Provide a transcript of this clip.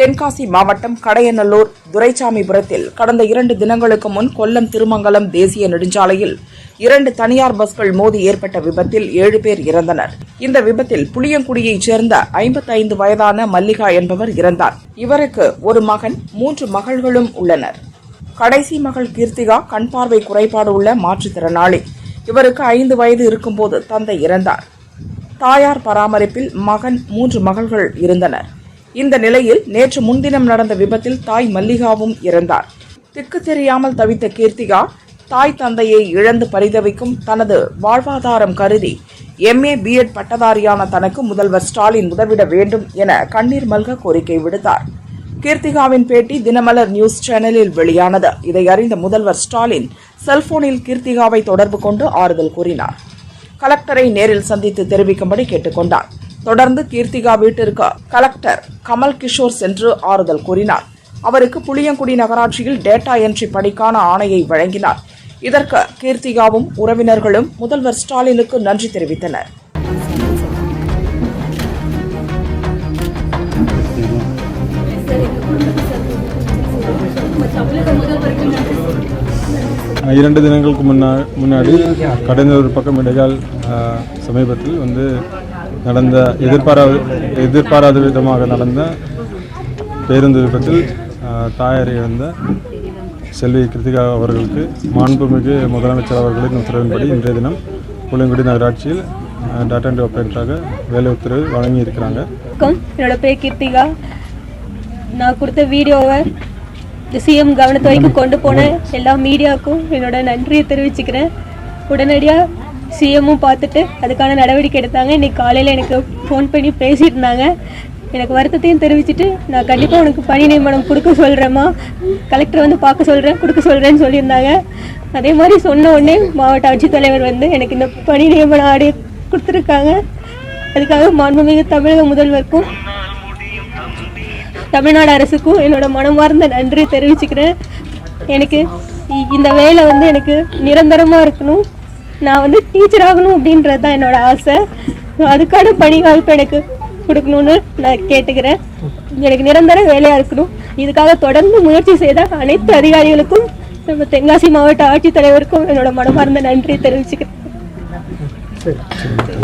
தென்காசி மாவட்டம் கடையநல்லூர் துரைசாமிபுரத்தில் கடந்த இரண்டு தினங்களுக்கு முன் கொல்லம் திருமங்கலம் தேசிய நெடுஞ்சாலையில் இரண்டு தனியார் பஸ்கள் மோதி ஏற்பட்ட விபத்தில் ஏழு பேர் இறந்தனர். இந்த விபத்தில் புளியங்குடியைச் சேர்ந்த ஐம்பத்தைந்து வயதான மல்லிகா என்பவர் இறந்தார். இவருக்கு ஒரு மகன் மூன்று மகள்களும் உள்ளனர். கடைசி மகள் கீர்த்திகா கண் பார்வை குறைபாடு உள்ள மாற்றுத்திறனாளி. இவருக்கு ஐந்து வயது இருக்கும்போது தந்தை இறந்தார். தாயார் பராமரிப்பில் மகன் மூன்று மகள்கள் இருந்தனர். இந்த நிலையில் நேற்று முன்தினம் நடந்த விபத்தில் தாய் மல்லிகாவும் இறந்தார். திக்கு தெரியாமல் தவித்த கீர்த்திகா தாய் தந்தையை இழந்து பரிதவிக்கும் தனது வாழ்வாதாரம் கருதி எம்ஏ பிஎட் பட்டதாரியான தனக்கு முதல்வர் ஸ்டாலின் உதவிட வேண்டும் என கண்ணீர் மல்க கோரிக்கை விடுத்தார். கீர்த்திகாவின் பேட்டி தினமலர் நியூஸ் சேனலில் வெளியானது. இதை அறிந்த முதல்வர் ஸ்டாலின் செல்போனில் கீர்த்திகாவை தொடர்பு கொண்டு ஆறுதல் கூறினார். கலெக்டரை நேரில் சந்தித்து தெரிவிக்கும்படி கேட்டுக்கொண்டார். தொடர்ந்து கீர்த்திகா வீட்டிற்கு கலெக்டர் கமல் கிஷோர் சென்று ஆறுதல் கூறினார். அவருக்கு புளியங்குடி நகராட்சியில் டேட்டா என்ட்ரி பணிக்கான ஆணையை வழங்கினார். இதற்கு கீர்த்திகாவும் உறவினர்களும் முதல்வர் ஸ்டாலினுக்கு நன்றி தெரிவித்தனர். இரண்டு தினங்களுக்கு முன்னா முன்னாடி கடந்தூர் பக்கம் இடையால் ஆஹ், சமீபத்தில் வந்து நடந்த எதிர்பாராத எதிர்பாராத விதமாக நடந்த பேருந்து விபத்தில் தாயார் இழந்த செல்வி கிருத்திகா அவர்களுக்கு மாண்புமிகு முதலமைச்சர் அவர்களின் உத்தரவின்படி இன்றைய தினம் புளியங்குடி நகராட்சியில் டாட்டா என்ட்ரி ஆப்ரேட்டராக வேலை உத்தரவு வழங்கியிருக்கிறாங்க. வணக்கம். என்னோட பேர் கீர்த்திகா. நான் கொடுத்த வீடியோவை சிஎம் கவனத்து வரைக்கும் கொண்டு போன எல்லா மீடியாவுக்கும் என்னோட நன்றியை தெரிவிச்சுக்கிறேன். உடனடியாக சிஎம்மும் பார்த்துட்டு அதுக்கான நடவடிக்கை எடுத்தாங்க. இன்றைக்கி காலையில் எனக்கு ஃபோன் பண்ணி பேசியிருந்தாங்க. எனக்கு வருத்தத்தையும் தெரிவிச்சிட்டு நான் கண்டிப்பாக உனக்கு பணி நியமனம் கொடுக்க சொல்கிறேம்மா கலெக்டர் வந்து பார்க்க சொல்கிறேன் கொடுக்க சொல்கிறேன்னு சொல்லியிருந்தாங்க. அதே மாதிரி சொன்ன உடனே மாவட்ட ஆட்சித்தலைவர் வந்து எனக்கு இந்த பணி நியமன ஆடி கொடுத்துருக்காங்க. அதுக்காக மாண்புமிகு தமிழக முதல்வருக்கும் தமிழ்நாடு அரசுக்கும் என்னோட மனமார்ந்த நன்றி தெரிவிச்சுக்கிறேன். எனக்கு இந்த வேலை வந்து எனக்கு நிரந்தரமாக இருக்கணும். நான் வந்து டீச்சர் ஆகணும் அப்படின்றது தான் என்னோட ஆசை. அதுக்கான பணி வாய்ப்பு எனக்கு கொடுக்கணும்னு நான் கேட்டுக்கிறேன். எனக்கு நிரந்தர வேலையாக இருக்கணும். இதுக்காக தொடர்ந்து முயற்சி செய்த அனைத்து அதிகாரிகளுக்கும் நம்ம தென்காசி மாவட்ட ஆட்சித்தலைவருக்கும் என்னோட மனமார்ந்த நன்றி தெரிவிச்சுக்கிறேன்.